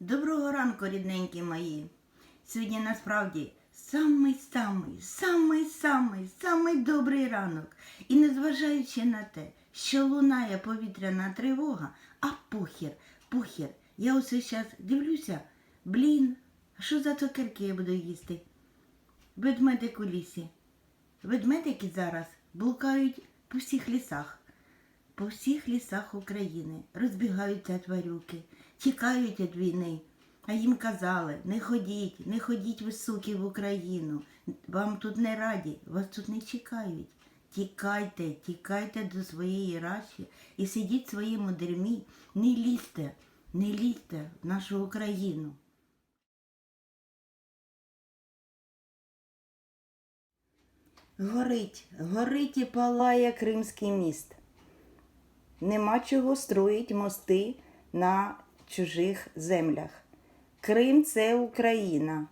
Доброго ранку, рідненькі мої. Сьогодні насправді самий-самий, самий-самий, самий добрий ранок. І незважаючи на те, що лунає повітряна тривога, а похір, похір. Я ось зараз дивлюся, блін, що за цукерки я буду їсти? Ведмедик у лісі. Ведмедики зараз блукають по всіх лісах. По всіх лісах України розбігаються тварюки, тікають від війни. А їм казали, не ходіть, не ходіть ви, суки, в Україну. Вам тут не раді, вас тут не чекають. Тікайте, тікайте до своєї раші і сидіть в своєму дермі. Не лізьте, не лізьте в нашу Україну. Горить, горить і палає Кримський міст. Нема чого строїть мости на чужих землях. Крим це Україна.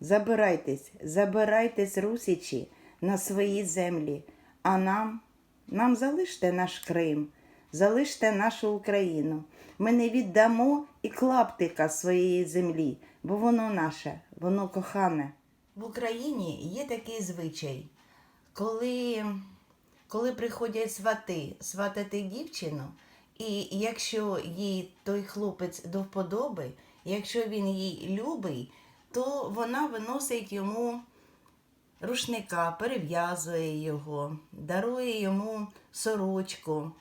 Забирайтесь, забирайтесь, русичі, на свої землі. А нам, нам залиште наш Крим, залиште нашу Україну. Ми не віддамо і клаптика своєї землі, бо воно наше, воно кохане. В Україні є такий звичай, коли коли приходять свати сватати дівчину, і якщо їй той хлопець до вподоби, якщо він їй любий, то вона виносить йому рушника, перев'язує його, дарує йому сорочку.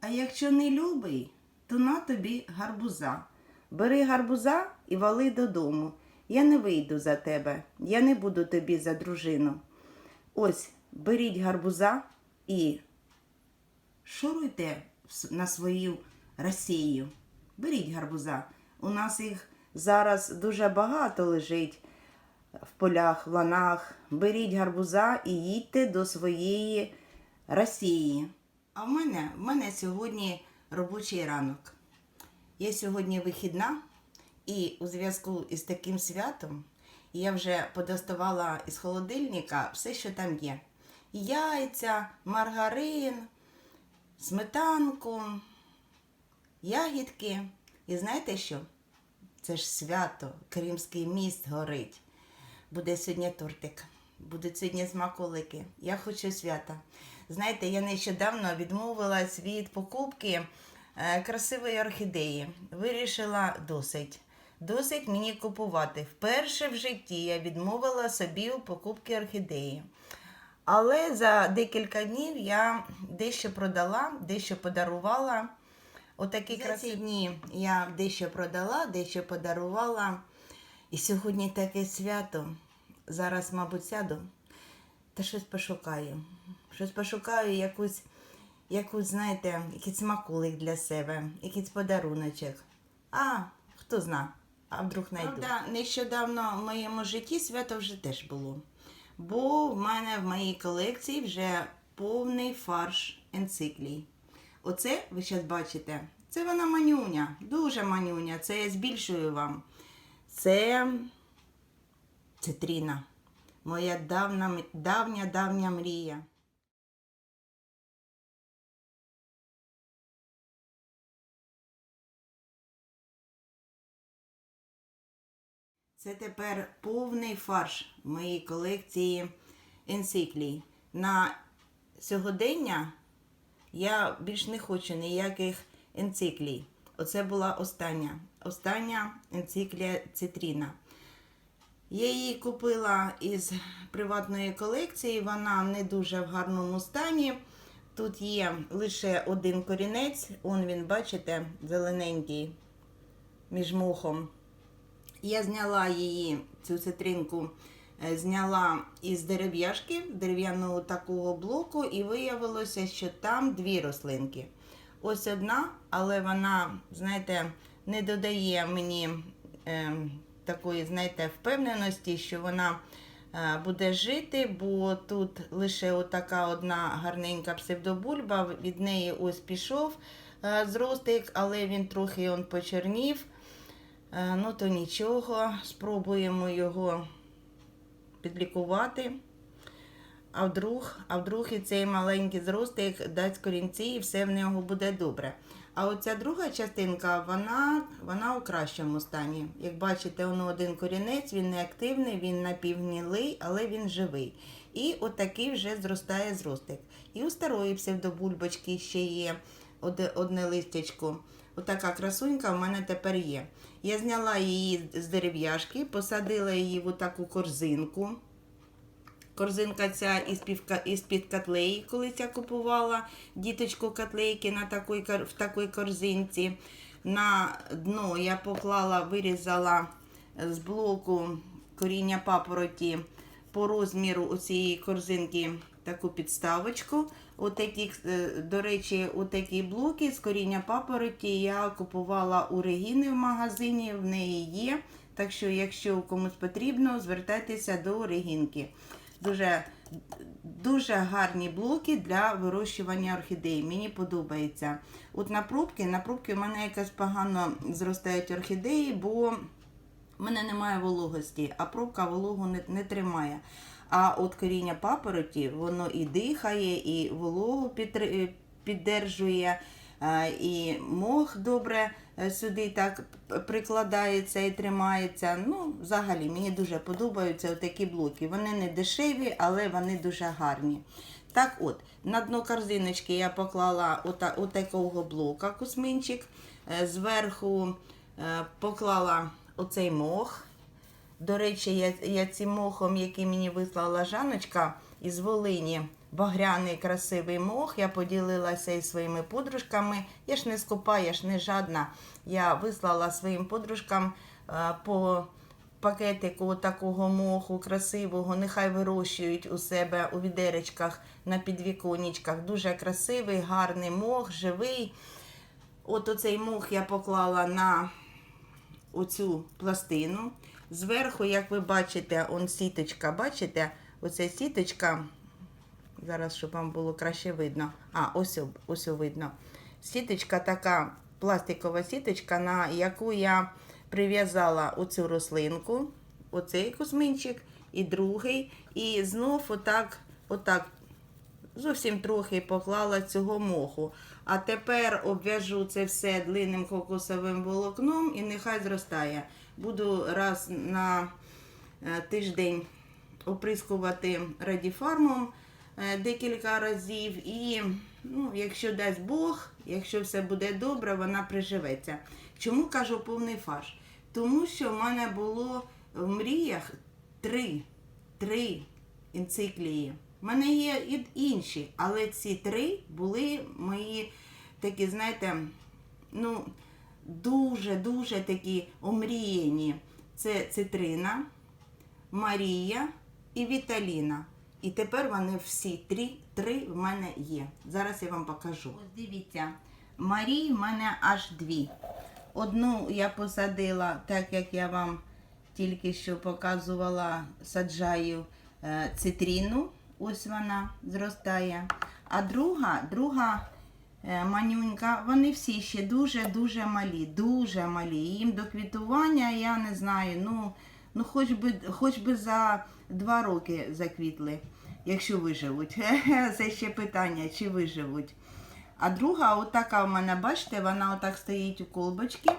А якщо не любий, то на тобі гарбуза. Бери гарбуза і вали додому. Я не вийду за тебе, я не буду тобі за дружину. Ось, беріть гарбуза і шуруйте на свою Росію. Беріть гарбуза. У нас їх зараз дуже багато лежить в полях, в ланах. Беріть гарбуза і їдьте до своєї Росії. А в мене, в мене сьогодні робочий ранок. Я сьогодні вихідна, і у зв'язку із таким святом я вже подоставала із холодильника все, що там є. Яйця, маргарин, сметанку, ягідки. І знаєте що? Це ж свято, Кримський міст горить. Буде сьогодні тортик, будуть сьогодні смаколики. Я хочу свята. Знаєте, я нещодавно відмовилась від покупки е, красивої орхідеї. Вирішила досить. Досить мені купувати. Вперше в житті я відмовила собі у покупки орхідеї. Але за декілька днів я дещо продала, дещо подарувала. Отакі красиві дні я дещо продала, дещо подарувала. І сьогодні таке свято. Зараз, мабуть, сяду та щось пошукаю. Щось пошукаю, якусь, якусь, знаєте, якийсь смаколик для себе, якийсь подаруночок. А, хто зна, а вдруг знайду. Правда, нещодавно в моєму житті свято вже теж було. Бо в мене в моїй колекції вже повний фарш енциклій. Оце ви зараз бачите. Це вона манюня, дуже манюня. Це я збільшую вам. Це цитріна. Моя давна, давня, давня мрія. Це тепер повний фарш в моїй колекції енциклій. На сьогодення я більш не хочу ніяких енциклій. Оце була остання. Остання енциклія цитріна. Я її купила із приватної колекції, вона не дуже в гарному стані. Тут є лише один корінець, он він, бачите, зелененький між мухом. Я зняла її, цю цитринку, е, зняла із дерев'яшки, дерев'яного такого блоку, і виявилося, що там дві рослинки. Ось одна, але вона, знаєте, не додає мені е, такої, знаєте, впевненості, що вона е, буде жити, бо тут лише отака одна гарненька псевдобульба, від неї ось пішов е, зростик, але він трохи он почернів. Е, Ну, то нічого, спробуємо його підлікувати. А вдруг, а вдруг і цей маленький зростик дасть корінці і все в нього буде добре. А оця друга частинка, вона, вона у кращому стані. Як бачите, воно один корінець, він не активний, він напівгнілий, але він живий. І отакий вже зростає зростик. І у старої псевдобульбочки ще є одне листячко. Отака красунька в мене тепер є. Я зняла її з дерев'яшки, посадила її в таку корзинку. Корзинка ця із півка із під котлеї, колись я купувала діточку котлейки на такій, в такій корзинці. На дно я поклала, вирізала з блоку коріння папороті по розміру цієї корзинки таку підставочку. Отакі, е, до речі, отакі блоки з коріння папороті я купувала у Регіни в магазині, в неї є. Так що, якщо комусь потрібно, звертайтеся до Регінки. Дуже, дуже гарні блоки для вирощування орхідей. Мені подобається. От на пробки, на пробки в мене якось погано зростають орхідеї, бо в мене немає вологості, а пробка вологу не, не тримає. А от коріння папороті, воно і дихає, і вологу піддержує, е, і мох добре е, сюди так прикладається і тримається. Ну, взагалі, мені дуже подобаються такі блоки. Вони не дешеві, але вони дуже гарні. Так от, на дно корзиночки я поклала ота, отакого блока кусминчик. Е, Зверху е, поклала оцей мох. До речі, я, я цим мохом, який мені вислала Жаночка із Волині, багряний красивий мох, я поділилася із своїми подружками. Я ж не скупа, я ж не жадна. Я вислала своїм подружкам е, по пакетику такого моху красивого, нехай вирощують у себе у відеречках на підвіконечках. Дуже красивий, гарний мох, живий. От оцей мох я поклала на оцю пластину. Зверху, як ви бачите, он сіточка, бачите? Оця сіточка. Зараз, щоб вам було краще видно. А, ось, ось видно. Сіточка така, пластикова сіточка, на яку я прив'язала оцю рослинку, оцей косминчик і другий. І знов отак, отак зовсім трохи поклала цього моху. А тепер обв'яжу це все длинним кокосовим волокном і нехай зростає. Буду раз на е, тиждень оприскувати радіфармом е, декілька разів. І ну, якщо дасть Бог, якщо все буде добре, вона приживеться. Чому кажу повний фарш? Тому що в мене було в мріях три, три енциклії. У мене є і інші, але ці три були мої такі, знаєте, ну, дуже-дуже такі омріяні. Це цитрина, Марія і Віталіна. І тепер вони всі три, три в мене є. Зараз я вам покажу. Ось дивіться, Марій в мене аж дві. Одну я посадила, так як я вам тільки що показувала, саджаю е, цитрину. Ось вона зростає. А друга, друга е, манюнька, вони всі ще дуже-дуже малі, дуже малі. Їм до квітування, я не знаю, ну, ну хоч, би, хоч би за два роки заквітли, якщо виживуть. Це ще питання, чи виживуть. А друга, отака в мене, бачите, вона отак стоїть у колбочці.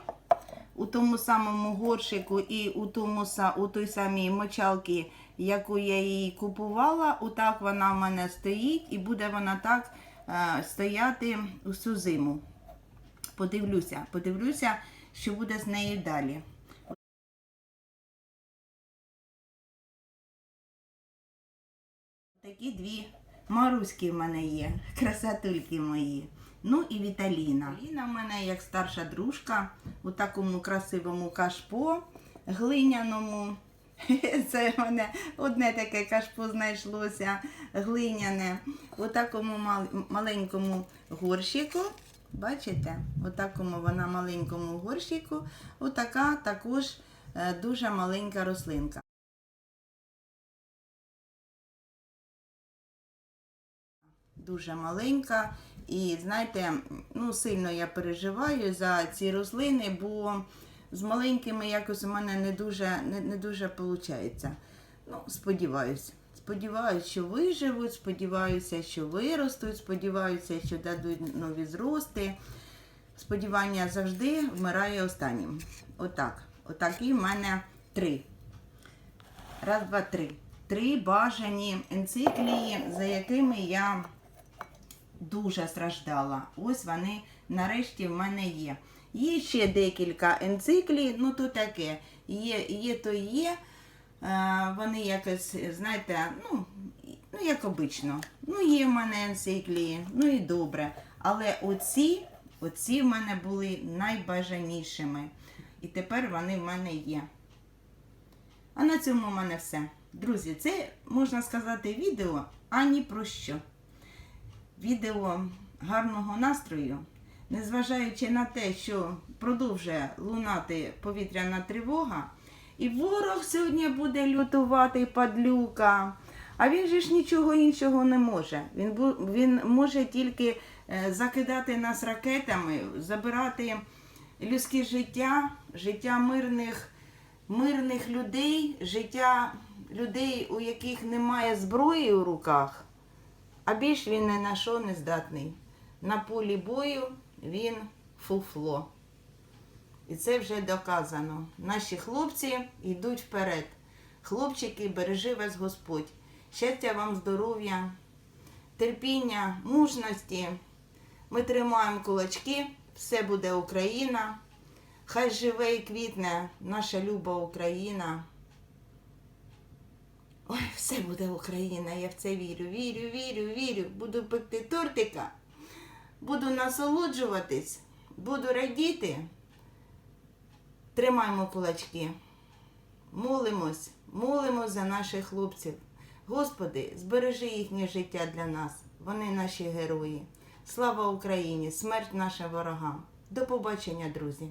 У тому самому горшику і у, тому, у той самій мочалці, яку я її купувала, отак вона в мене стоїть і буде вона так е, стояти усю зиму. Подивлюся, подивлюся, що буде з нею далі. Такі дві Маруськи в мене є, красотульки мої. Ну і Віталіна. Віталіна в мене як старша дружка у такому красивому кашпо глиняному. Це мене одне таке кашпо знайшлося глиняне. У такому мал- маленькому горщику. Бачите? У такому вона маленькому горщику. Отака також е, дуже маленька рослинка. дуже маленька. І знаєте, ну сильно я переживаю за ці рослини, бо з маленькими якось у мене не дуже не, не дуже виходить. Ну, сподіваюся. Сподіваюся, що виживуть, сподіваюся, що виростуть, сподіваюся, що дадуть нові зрости. сподівання завжди вмирає останнім. Отак. Отакі в мене три. Раз, два, три. Три бажані енциклії, за якими я дуже страждала. Ось вони нарешті в мене є. Є ще декілька енциклій, ну то таке. Є, є то є. Е, вони якось, знаєте, ну, ну як обично. Ну, є в мене енциклії, ну і добре. Але оці, оці в мене були найбажанішими. І тепер вони в мене є. А на цьому в мене все. Друзі, це можна сказати відео, а ні про що. Відео гарного настрою, незважаючи на те, що продовжує лунати повітряна тривога, і ворог сьогодні буде лютувати падлюка. А він же ж нічого іншого не може. Він, він може тільки е, закидати нас ракетами, забирати людське життя, життя мирних, мирних людей, життя людей, у яких немає зброї у руках. А більш він не на що не здатний. На полі бою він фуфло. І це вже доказано. Наші хлопці йдуть вперед. Хлопчики, бережи вас Господь. Щастя вам, здоров'я, терпіння, мужності. Ми тримаємо кулачки, все буде Україна. Хай живе і квітне наша люба Україна. Ой, все буде Україна, я в це вірю, вірю, вірю, вірю. Буду пекти тортика, буду насолоджуватись, буду радіти. Тримаємо кулачки, молимось, молимось за наших хлопців. Господи, збережи їхнє життя для нас. Вони наші герої. Слава Україні! Смерть нашим ворогам. До побачення, друзі!